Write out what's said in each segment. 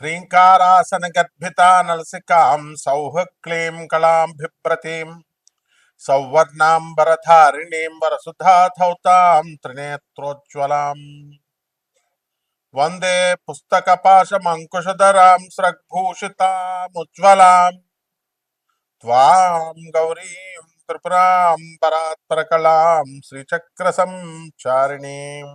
ह्रीङ्कारासनगर्भिता नलसिकां सौः क्लीं कलां बिभ्रतीं सौवर्णाम्बरधारिणीं वरसुधाधौतां त्रिनेत्रोज्ज्वलाम् वंदे पुस्तकपाशमङ्कुशधरां स्रग्भूषितामुज्ज्वलां। त्वां गौरीं त्रिपुरां परात्परकलां श्रीचक्रसञ्चारिणीम्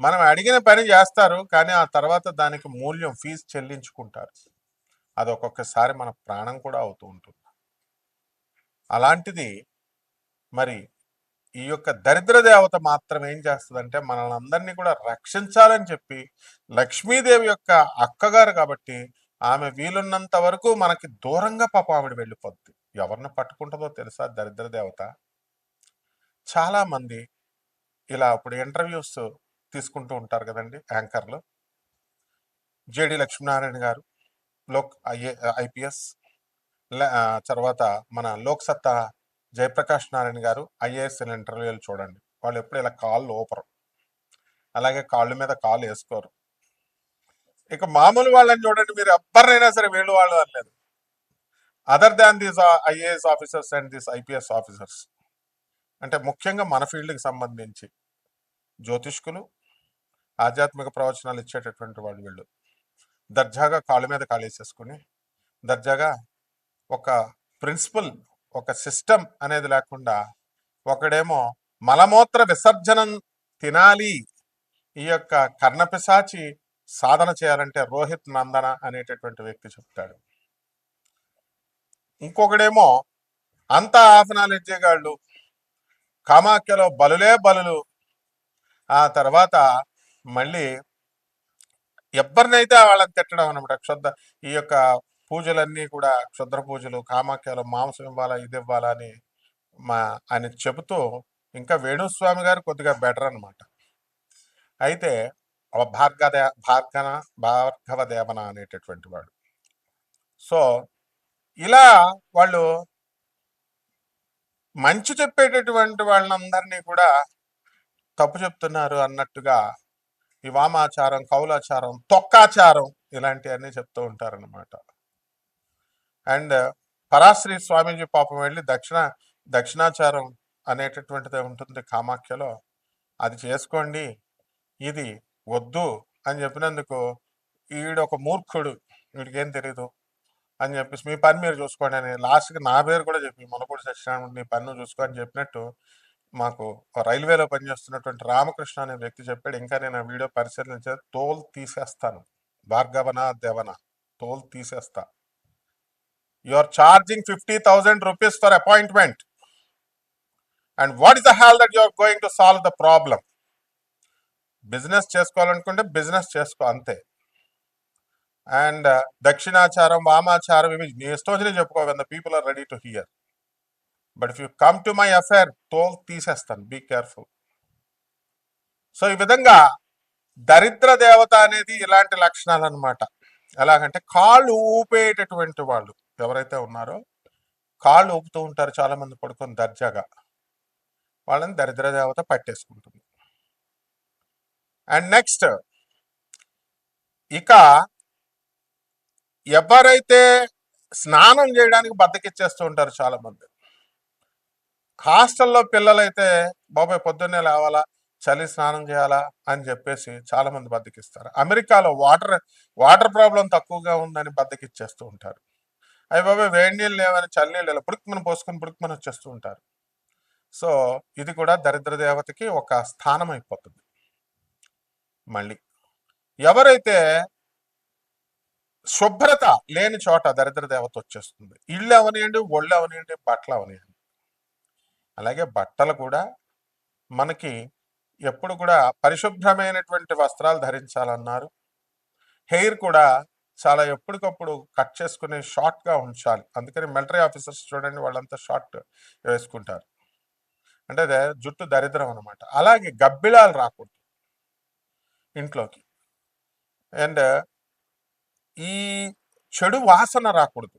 మనం అడిగిన పని చేస్తారు కానీ ఆ తర్వాత దానికి మూల్యం ఫీజు చెల్లించుకుంటారు. అది ఒక్కొక్కసారి మన ప్రాణం కూడా అవుతూ ఉంటుంది. అలాంటిది మరి ఈ యొక్క దరిద్ర దేవత మాత్రం ఏం చేస్తుందంటే మనల్ని అందరినీ కూడా రక్షించాలని చెప్పి లక్ష్మీదేవి యొక్క అక్కగారు కాబట్టి ఆమె వీలున్నంత వరకు మనకి దూరంగా పాప ఆవిడ వెళ్ళిపోద్ది. ఎవరిని పట్టుకుంటుందో తెలుసా దరిద్ర దేవత? చాలామంది ఇలా ఇప్పుడు ఇంటర్వ్యూస్ తీసుకుంటూ ఉంటారు కదండి యాంకర్లు. జేడి లక్ష్మీనారాయణ గారు లోక్ ఐఏ ఐపీఎస్ తర్వాత మన లోక్సత్తా జయప్రకాష్ నారాయణ గారు ఐఏఎస్ ఇంటర్వ్యూలు చూడండి. వాళ్ళు ఎప్పుడు ఇలా కాళ్ళు ఓపరు అలాగే కాళ్ళ మీద కాళ్ళు వేసుకోరు. ఇక మామూలు వాళ్ళని చూడండి మీరు ఎవ్వరినైనా సరే వీళ్ళు వాళ్ళు అనలేదు. Other than these IAS officers and these IPS officers. అంటే ముఖ్యంగా మన ఫీల్డ్కి సంబంధించి జ్యోతిష్కులు ఆధ్యాత్మిక ప్రవచనాలు ఇచ్చేటటువంటి వాళ్ళు వీళ్ళు. దర్జాగా కాళ్ళ మీద కాళేసేసుకుని దర్జాగా ఒక ప్రిన్సిపల్ ఒక సిస్టమ్ అనేది లేకుండా ఒకడేమో మలమూత్ర విసర్జనం తినాలి ఈ యొక్క కర్ణపిశాచి సాధన చేయాలంటే రోహిత్ నందన అనేటటువంటి వ్యక్తి చెప్తాడు. ఇంకొకడేమో అంత హాఫ్ నాలెడ్జ్ కామాఖ్యలో బలులే బలులు ఆ తర్వాత మళ్ళీ ఎవరినైతే వాళ్ళని తిట్టడం అనమాట క్షుద్ర ఈ యొక్క పూజలన్నీ కూడా క్షుద్ర పూజలు కామాఖ్యలు మాంసం ఇవ్వాలా ఇది ఇవ్వాలా అని మా ఆయన చెబుతూ ఇంకా వేణుస్వామి గారు కొద్దిగా బెటర్ అనమాట అయితే భార్గదే భార్గన భార్గవ దేవన అనేటటువంటి వాడు. సో ఇలా వాళ్ళు మంచి చెప్పేటటువంటి వాళ్ళందరినీ కూడా తప్పు చెప్తున్నారు అన్నట్టుగా ఈ వామాచారం కౌలాచారం తొక్కాచారం ఇలాంటివన్నీ చెప్తూ ఉంటారనమాట అండ్ పరాశ్రీ స్వామీజీ పాపం వెళ్ళి దక్షిణ దక్షిణాచారం అనేటటువంటిది ఉంటుంది కామాఖ్యలో. అది చేసుకోండి ఇది వద్దు అని చెప్పినందుకు ఈడు ఒక మూర్ఖుడు వీడికి ఏం తెలీదు అని చెప్పేసి మీ పని మీరు చూసుకోండి అని లాస్ట్కి నా పేరు కూడా చెప్పి మనపూడి సత్యనారాయణ నీ పన్ను చూసుకో అని చెప్పినట్టు మాకు రైల్వేలో పనిచేస్తున్నటువంటి రామకృష్ణ అనే వ్యక్తి చెప్పాడు ఇంకా నేను ఆ వీడియో పరిశీలించే తోల్ తీసేస్తాను భార్గవన దేవన తోల్ తీసేస్తా. You are charging fifty thousand rupees for appointment and what is the hell that you are going to solve the problem business చేసుకోవాలనుకుంటే బిజినెస్ చేసుకో అంతే. అండ్ uh, దక్షిణాచారం వామాచారం ఇవి నీ ఇష్టం వచ్చినా చెప్పుకో when the people are ready to hear but if you come to my అఫేర్తో తీసేస్తాను. Be careful so ఈ విధంగా దరిద్ర దేవత అనేది ఇలాంటి లక్షణాలు అనమాట ఎలాగంటే కాళ్ళు ఊపేటటువంటి వాళ్ళు ఎవరైతే ఉన్నారో కాళ్ళు ఊపుతూ ఉంటారు చాలా మంది పడుకొని దర్జాగా. వాళ్ళని దరిద్ర దేవత పట్టేసుకుంటుంది. అండ్ నెక్స్ట్ ఇక ఎవరైతే స్నానం చేయడానికి బద్దకిచ్చేస్తూ ఉంటారు చాలా మంది హాస్టల్లో పిల్లలైతే బాబాయ్ పొద్దున్నే లేవాలా? చలి స్నానం చేయాలా? అని చెప్పేసి చాలా మంది బద్దకిస్తారు. అమెరికాలో వాటర్ వాటర్ ప్రాబ్లం తక్కువగా ఉందని బద్దకిచ్చేస్తూ ఉంటారు. అవి బాబాయ్ వేడి నీళ్ళు లేవని చల్లనీళ్ళు ఇలా పుడుకుమని పోసుకొని పుడుకుమని వచ్చేస్తూ ఉంటారు. సో ఇది కూడా దరిద్ర దేవతకి ఒక స్థానం అయిపోతుంది. మళ్ళీ ఎవరైతే శుభ్రత లేని చోట దరిద్ర దేవత వచ్చేస్తుంది? ఇళ్ళు అవనియండి ఒళ్ళు అవనియండి బట్టలు అవనియండి. అలాగే బట్టలు కూడా మనకి ఎప్పుడు కూడా పరిశుభ్రమైనటువంటి వస్త్రాలు ధరించాలన్నారు. హెయిర్ కూడా చాలా ఎప్పటికప్పుడు కట్ చేసుకుని షార్ట్గా ఉంచాలి. అందుకని మిలిటరీ ఆఫీసర్స్ చూడండి వాళ్ళంతా షార్ట్ వేసుకుంటారు. అంటే అదే జుట్టు దరిద్రం అనమాట అలాగే గబ్బిలాలు రాకూడదు ఇంట్లోకి. అండ్ ఈ చెడు వాసన రాకూడదు.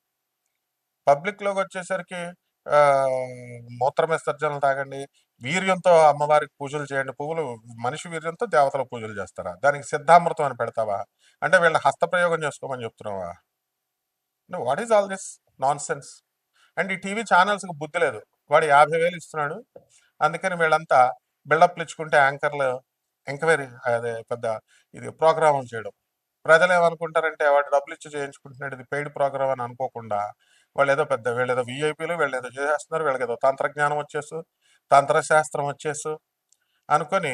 పబ్లిక్లోకి వచ్చేసరికి మూత్రమే మూత్ర విసర్జనలు తాగండి వీర్యంతో అమ్మవారికి పూజలు చేయండి పువ్వులు మనిషి వీర్యంతో దేవతల పూజలు చేస్తారా? దానికి సిద్ధామృతం అని పెడతావా? అంటే వీళ్ళ హస్తప్రయోగం చేసుకోమని చెప్తున్నావా? What is all this nonsense and ఈ టీవీ ఛానల్స్కి బుద్ధి లేదు. వాడు యాభై వేలు ఇస్తున్నాడు. అందుకని వీళ్ళంతా బిల్డప్లు ఇచ్చుకుంటే యాంకర్లు ఎంక్వైరీ అదే పెద్ద ఇది ప్రోగ్రామ్ చేయడం. ప్రజలు ఏమనుకుంటారంటే వాడు డబ్బులు ఇచ్చి చేయించుకుంటున్నాడు ఇది పెయిడ్ ప్రోగ్రామ్ అని అనుకోకుండా వాళ్ళు ఏదో పెద్ద వీళ్ళు ఏదో వీఐపీలు వీళ్ళు ఏదో చేసేస్తున్నారు వీళ్ళకి ఏదో తంత్రజ్ఞానం వచ్చేసు తంత్రశాస్త్రం వచ్చేసు అనుకొని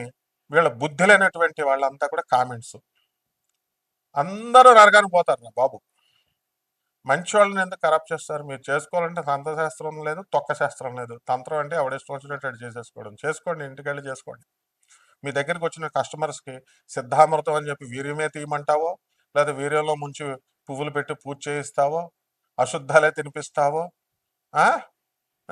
వీళ్ళ బుద్ధి లేనటువంటి వాళ్ళంతా కూడా కామెంట్స్. అందరూ నరగాని పోతారు నా బాబు. మంచి వాళ్ళని ఎందుకు కరప్ట్ చేస్తారు? మీరు చేసుకోవాలంటే తంత్రశాస్త్రం లేదు తొక్క శాస్త్రం లేదు. తంత్రం అంటే ఎవడేష్టం వచ్చినట్టు చేసేసుకోవడం. చేసుకోండి ఇంటికి వెళ్ళి చేసుకోండి. మీ దగ్గరికి వచ్చిన కస్టమర్స్కి సిద్ధామృతం అని చెప్పి వీర్యమే తీయమంటావో లేదా వీర్యంలో ముంచి పువ్వులు పెట్టి పూజ చేయిస్తావో అశుద్ధాలే తినిపిస్తావు? ఆ?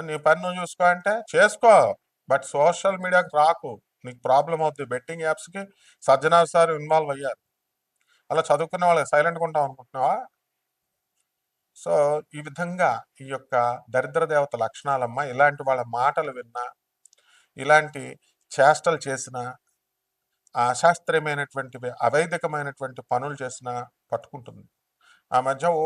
నీ పని నువ్వు చూసుకో అంటే చేసుకో. బట్ సోషల్ మీడియాకి రాకు. నీకు ప్రాబ్లం అవుతుంది బెట్టింగ్ యాప్స్కి సజ్జనార్ సార్ ఇన్వాల్వ్ అయ్యారు. అలా చదువుకున్న వాళ్ళకి సైలెంట్గా ఉంటాం అనుకుంటున్నావా? సో ఈ విధంగా ఈ యొక్క దరిద్ర దేవత లక్షణాలమ్మ ఇలాంటి వాళ్ళ మాటలు విన్నా ఇలాంటి చేష్టలు చేసిన అశాస్త్రీయమైనటువంటి అవైదికమైనటువంటి పనులు చేసిన పట్టుకుంటుంది. ఆ మధ్య ఓ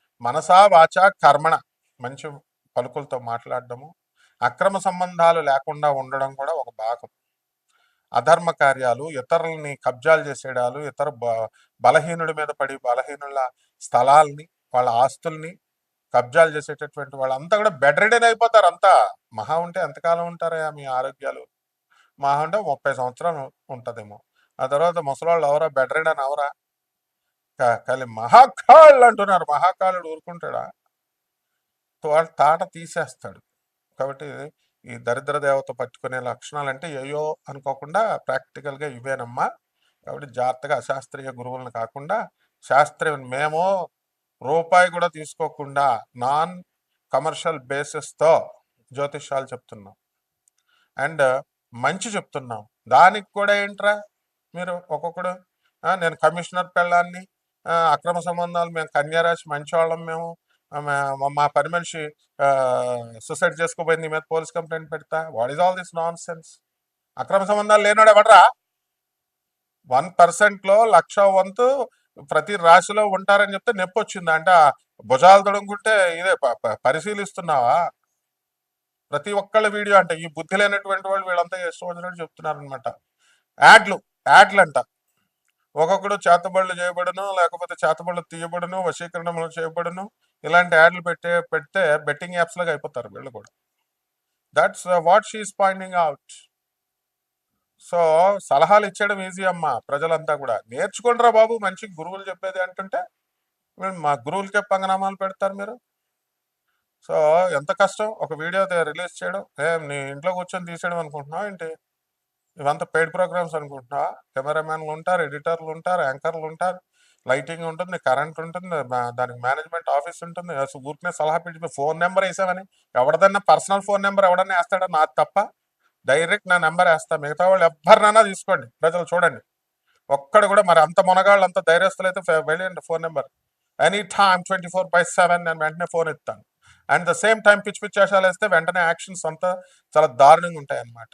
మనసా వాచ కర్మణ. మంచి పలుకులతో మాట్లాడడము. అక్రమ సంబంధాలు లేకుండా ఉండడం కూడా ఒక భాగం. అధర్మ కార్యాలు ఇతరులని కబ్జాలు చేసేయడాలు ఇతర బ- బలహీనుడి మీద పడి బలహీనుల స్థలాల్ని వాళ్ళ ఆస్తుల్ని కబ్జాలు చేసేటటువంటి వాళ్ళంతా కూడా బెడ్ అయిపోతారు అంతా. మహా ఉంటే ఎంతకాలం ఉంటారయా మీ ఆరోగ్యాలు? మహా ఉంటే ముప్పై సంవత్సరాలు ఉంటుందేమో. ఆ తర్వాత ముసలాళ్ళు ఎవరా? బెడ్ రెడీ అని కానీ మహాకాళ్ళు అంటున్నారు. మహాకాళుడు ఊరుకుంటాడా? వాడు తాట తీసేస్తాడు. కాబట్టి ఈ దరిద్ర దేవత పట్టుకునే లక్షణాలు అంటే ఏయో అనుకోకుండా ప్రాక్టికల్గా ఇవేనమ్మా. కాబట్టి జాగ్రత్తగా అశాస్త్రీయ గురువులను కాకుండా శాస్త్రీయ మేము రూపాయి కూడా తీసుకోకుండా నాన్ కమర్షియల్ బేసిస్తో జ్యోతిష్యాలు చెప్తున్నాం. అండ్ మంచి చెప్తున్నాం. దానికి కూడా ఏంట్రా మీరు ఒక్కొక్కడు? నేను కమిషనర్ పెళ్ళాన్ని అక్రమ సంబంధాలు మేము కన్యారాశి మంచివాళ్ళం మేము. మా- పని మనిషి సూసైడ్ చేసుకోపోయింది మీద పోలీస్ కంప్లైంట్ పెడతా. What is all this nonsense అక్రమ సంబంధాలు లేనాడు ఎవడరా? వన్ పర్సెంట్లో లక్ష వంతు ప్రతి రాశిలో ఉంటారని చెప్తే నొప్పి వచ్చింది. అంటే భుజాలు తొడుగుంటే ఇదే ప- ప- పరిశీలిస్తున్నావా? ప్రతి ఒక్కళ్ళ వీడియో అంటే ఈ బుద్ధి లేనటువంటి వాళ్ళు వీళ్ళంతా ఇష్టం వచ్చినట్టు చెప్తున్నారు అనమాట యాడ్లు యాడ్లు అంట ఒక్కొక్కడు చేతబడులు చేయబడను లేకపోతే చేతబడులు తీయబడను వశీకరణములు చేయబడను ఇలాంటి యాడ్లు పెట్టే పెడితే బెట్టింగ్ యాప్స్ లాగా అయిపోతారు వీళ్ళు కూడా. That's what she is pointing out so సలహాలు ఇచ్చడం ఈజీ అమ్మా ప్రజలంతా కూడా. నేర్చుకోండిరా బాబు మంచి గురువులు చెప్పేది అంటుంటే మా గురువులకే పంగనామాలు పెడతారు మీరు. సో ఎంత కష్టం ఒక వీడియో రిలీజ్ చేయడం ఏం నీ ఇంట్లో కూర్చొని తీసేయడం అనుకుంటున్నావు ఏంటి? ఇవంతా పెయిడ్ ప్రోగ్రామ్స్ అనుకుంటున్నా. కెమెరామ్యాన్లు ఉంటారు ఎడిటర్లు ఉంటారు యాంకర్లు ఉంటారు. లైటింగ్ ఉంటుంది కరెంట్ ఉంటుంది దానికి మేనేజ్మెంట్ ఆఫీస్ ఉంటుంది. ఊరికే ఊరికనే సలహా పెట్టి ఫోన్ నెంబర్ వేసామని ఎవరిదన్నా పర్సనల్ ఫోన్ నెంబర్ ఎవడన్నా వేస్తాడా? నాది తప్ప. డైరెక్ట్ నా నెంబర్ వేస్తా. మిగతా వాళ్ళు ఎవరినైనా తీసుకోండి. ప్రజలు చూడండి. ఒక్కడు కూడా మరి అంత మునగాళ్ళు అంత ధైర్యస్తులు అయితే వెళ్ళండి phone number. Any time twenty four by seven నేను వెంటనే ఫోన్ ఎత్తాను. అండ్ ద సేమ్ టైం పిచ్చి పిచ్చి వేషాలు వేస్తే వెంటనే యాక్షన్స్ అంతా చాలా దారుణంగా ఉంటాయి అన్నమాట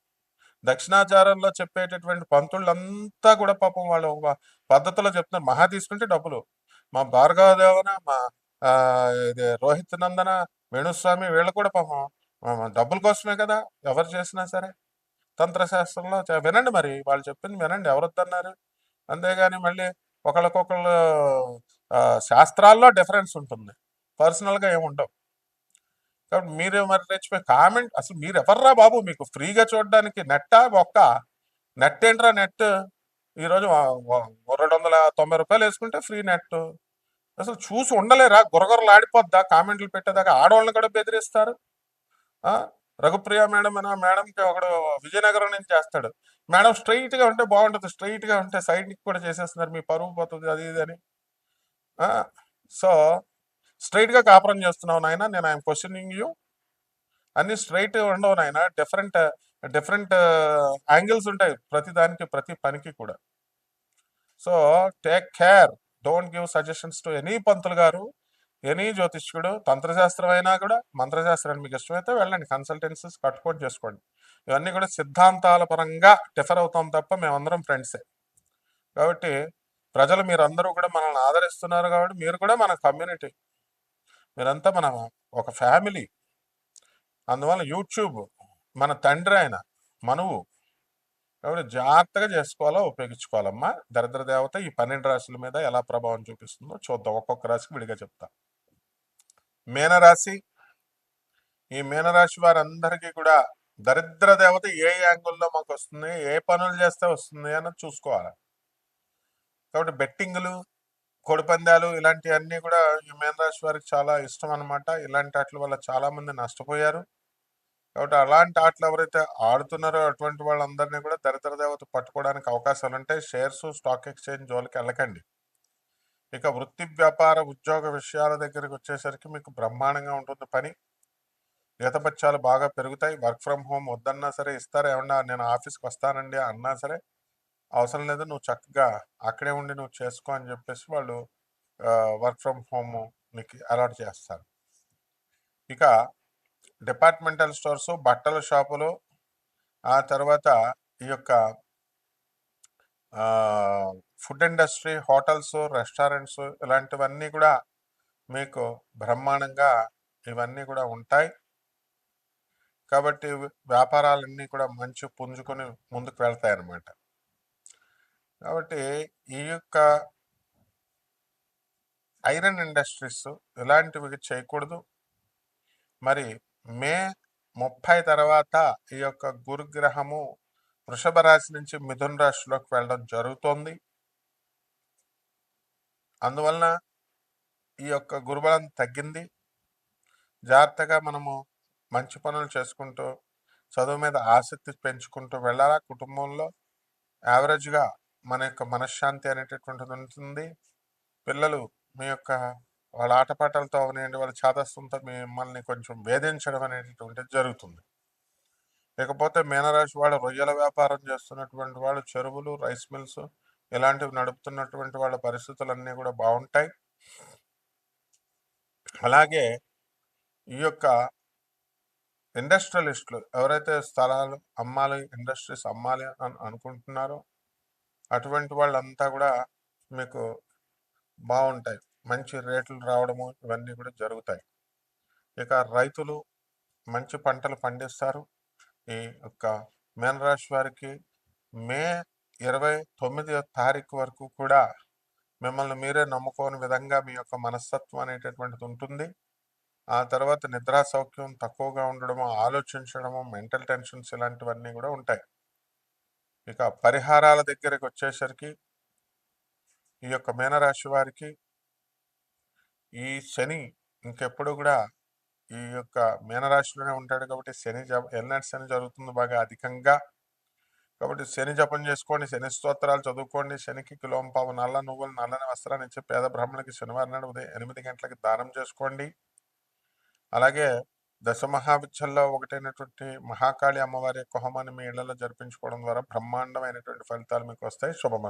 దక్షిణాచారంలో చెప్పేటటువంటి పంతుళ్ళంతా కూడా పాపం వాళ్ళు ఒక పద్ధతిలో చెప్తున్నారు. మహా తీసుకుంటే డబ్బులు. మా భార్గవదేవన మా ఇది రోహిత్ నందన వేణుస్వామి వీళ్ళు కూడా పాపం డబ్బుల కోసమే కదా ఎవరు చేసినా సరే. తంత్రశాస్త్రంలో వినండి మరి వాళ్ళు చెప్పింది వినండి. ఎవరు వద్దన్నారు అంతేగాని మళ్ళీ ఒకళ్ళకొకళ్ళు శాస్త్రాల్లో డిఫరెన్స్ ఉంటుంది. పర్సనల్గా ఏముండవు. కాబట్టి మీరే మరి రెచ్చిపోయి కామెంట్ అసలు మీరు ఎవర్రా బాబు? మీకు ఫ్రీగా చూడడానికి నెట్టా ఒక్క నెట్ ఏంట్రా నెట్ ఈరోజు రెండు వందల తొంభై రూపాయలు వేసుకుంటే ఫ్రీ నెట్ అసలు చూసి ఉండలేరా? గురగొరలు ఆడిపోద్దా కామెంట్లు పెట్టేదాకా ఆడవాళ్ళని కూడా బెదిరిస్తారు. రఘుప్రియ మేడం అన్న మేడంకి ఒకడు విజయనగరం నుంచి చేస్తాడు. మేడం స్ట్రైట్గా ఉంటే బాగుంటుంది స్ట్రైట్గా ఉంటే సైడ్కి కూడా చేసేస్తున్నారు మీ పరువు పోతుంది అది ఇది అని. సో స్ట్రైట్గా కాపురం చేస్తున్నావు నాయన నేను ఐఎమ్ క్వశ్చనింగ్ యూ అన్ని స్ట్రైట్ ఉండవు నాయన డిఫరెంట్ డిఫరెంట్ యాంగిల్స్ ఉంటాయి ప్రతి దానికి ప్రతి పనికి కూడా. So take care don't give suggestions to any పంతులు గారు ఎనీ జ్యోతిష్కుడు తంత్రశాస్త్రం అయినా కూడా మంత్రశాస్త్రాన్ని మీకు ఇష్టమైతే వెళ్ళండి కన్సల్టెన్సీస్ కట్టుకొని చేసుకోండి. ఇవన్నీ కూడా సిద్ధాంతాల పరంగా డిఫర్ అవుతాం తప్ప మేమందరం ఫ్రెండ్సే కాబట్టి ప్రజలు మీరందరూ కూడా మనల్ని ఆదరిస్తున్నారు కాబట్టి మీరు కూడా మన కమ్యూనిటీ మీరంతా మనం ఒక ఫ్యామిలీ. అందువల్ల యూట్యూబ్ మన తండ్రి ఆయన మనవు. కాబట్టి జాగ్రత్తగా చేసుకోవాలో ఉపయోగించుకోవాలమ్మా. దరిద్ర దేవత ఈ పన్నెండు రాశుల మీద ఎలా ప్రభావం చూపిస్తుందో చూద్దాం. ఒక్కొక్క రాశికి విడిగా చెప్తా. మీనరాశి. ఈ మీనరాశి వారందరికీ కూడా దరిద్ర దేవత ఏ యాంగిల్లో మాకు వస్తుంది ఏ పనులు చేస్తే వస్తుంది అన్నది చూసుకోవాలి. కాబట్టి బెట్టింగులు కోడిపందాలు ఇలాంటివన్నీ కూడా ఈ మీనరాశి వారికి చాలా ఇష్టం అనమాట ఇలాంటి వాటి వల్ల చాలా మంది నష్టపోయారు. కాబట్టి అలాంటి ఆటలు ఎవరైతే ఆడుతున్నారో అటువంటి వాళ్ళందరినీ కూడా దరిద్ర దేవత పట్టుకోవడానికి అవకాశాలు ఉంటాయి షేర్స్ స్టాక్ ఎక్స్చేంజ్ జోలికి వెళ్ళకండి. ఇక వృత్తి వ్యాపార ఉద్యోగ విషయాల దగ్గరికి వచ్చేసరికి మీకు బ్రహ్మాండంగా ఉంటుంది పని. జీతపత్యాలు బాగా పెరుగుతాయి. వర్క్ ఫ్రమ్ హోమ్ వద్దన్నా సరే ఇస్తారు? ఏమన్నా నేను ఆఫీస్కి వస్తానండి అన్నా సరే అవసరం లేదు నువ్వు చక్కగా అక్కడే ఉండి నువ్వు చేసుకో అని చెప్పేసి వాళ్ళు వర్క్ ఫ్రమ్ హోమ్ నీకు అలాట్ చేస్తారు. ఇక డిపార్ట్మెంటల్ స్టోర్స్ బట్టల షాపులు ఆ తర్వాత ఈ యొక్క ఫుడ్ ఇండస్ట్రీ హోటల్స్ రెస్టారెంట్స్ ఇలాంటివన్నీ కూడా మీకు బ్రహ్మాండంగా ఇవన్నీ కూడా ఉంటాయి. కాబట్టి వ్యాపారాలన్నీ కూడా మంచి పుంజుకొని ముందుకు వెళ్తాయి అన్నమాట కాబట్టి ఈ యొక్క ఐరన్ ఇండస్ట్రీస్ ఇలాంటివి చేయకూడదు. మరి మే ముప్పై తర్వాత ఈ యొక్క గురుగ్రహము వృషభ రాశి నుంచి మిథున రాశిలోకి వెళ్ళడం జరుగుతోంది. అందువలన ఈ యొక్క గురుబలం తగ్గింది. జాగ్రత్తగా మనము మంచి పనులు చేసుకుంటూ చదువు మీద ఆసక్తి పెంచుకుంటూ వెళ్ళాలా కుటుంబంలో? యావరేజ్గా మన యొక్క మనశ్శాంతి అనేటటువంటిది ఉంటుంది. పిల్లలు మీ యొక్క వాళ్ళ ఆటపాటలతో అవనివ్వండి వాళ్ళ చాదస్తంతో మిమ్మల్ని కొంచెం వేధించడం అనేటటువంటిది జరుగుతుంది. లేకపోతే మీనరాశి వాళ్ళు రొయ్యల వ్యాపారం చేస్తున్నటువంటి వాళ్ళు చెరువులు రైస్ మిల్స్ ఇలాంటివి నడుపుతున్నటువంటి వాళ్ళ పరిస్థితులన్నీ కూడా బాగుంటాయి. అలాగే ఈ యొక్క ఇండస్ట్రియలిస్టులు ఎవరైతే స్థలాలు అమ్మాలి ఇండస్ట్రీస్ అమ్మాలి అని అనుకుంటున్నారో అటువంటి వాళ్ళంతా కూడా మీకు బాగుంటాయి. మంచి రేట్లు రావడము ఇవన్నీ కూడా జరుగుతాయి. ఇక రైతులు మంచి పంటలు పండిస్తారు. ఈ యొక్క మీనరాశి వారికి మే ఇరవై తొమ్మిది తారీఖు వరకు కూడా మిమ్మల్ని మీరే నమ్ముకోని విధంగా మీ యొక్క మనస్తత్వం అనేటటువంటిది ఉంటుంది. ఆ తర్వాత నిద్రా సౌఖ్యం తక్కువగా ఉండడము ఆలోచించడము మెంటల్ టెన్షన్స్ ఇలాంటివన్నీ కూడా ఉంటాయి. ఇక పరిహారాల దగ్గరికి వచ్చేసరికి ఈ యొక్క మీనరాశి వారికి ఈ శని ఇంకెప్పుడు కూడా ఈ యొక్క మీనరాశిలోనే ఉంటాడు కాబట్టి శని జప ఎల్నట్ శని జరుగుతుంది బాగా అధికంగా. కాబట్టి శని జపం చేసుకోండి శని స్తోత్రాలు చదువుకోండి శనికి కిలోంపావు నల్ల నువ్వులు నల్లని వస్త్రాన్ని ఇచ్చి పేద బ్రాహ్మణులకి శనివారం నాడు ఉదయం ఎనిమిది గంటలకి దానం చేసుకోండి. అలాగే దశ మహావిద్యల్లో ఒకటైనటువంటి మహాకాళి అమ్మవారి యొక్క హోమాన్ని మీ ఇళ్ళలో జరిపించుకోవడం ద్వారా బ్రహ్మాండమైనటువంటి ఫలితాలు మీకు వస్తాయి. శుభమస్తు.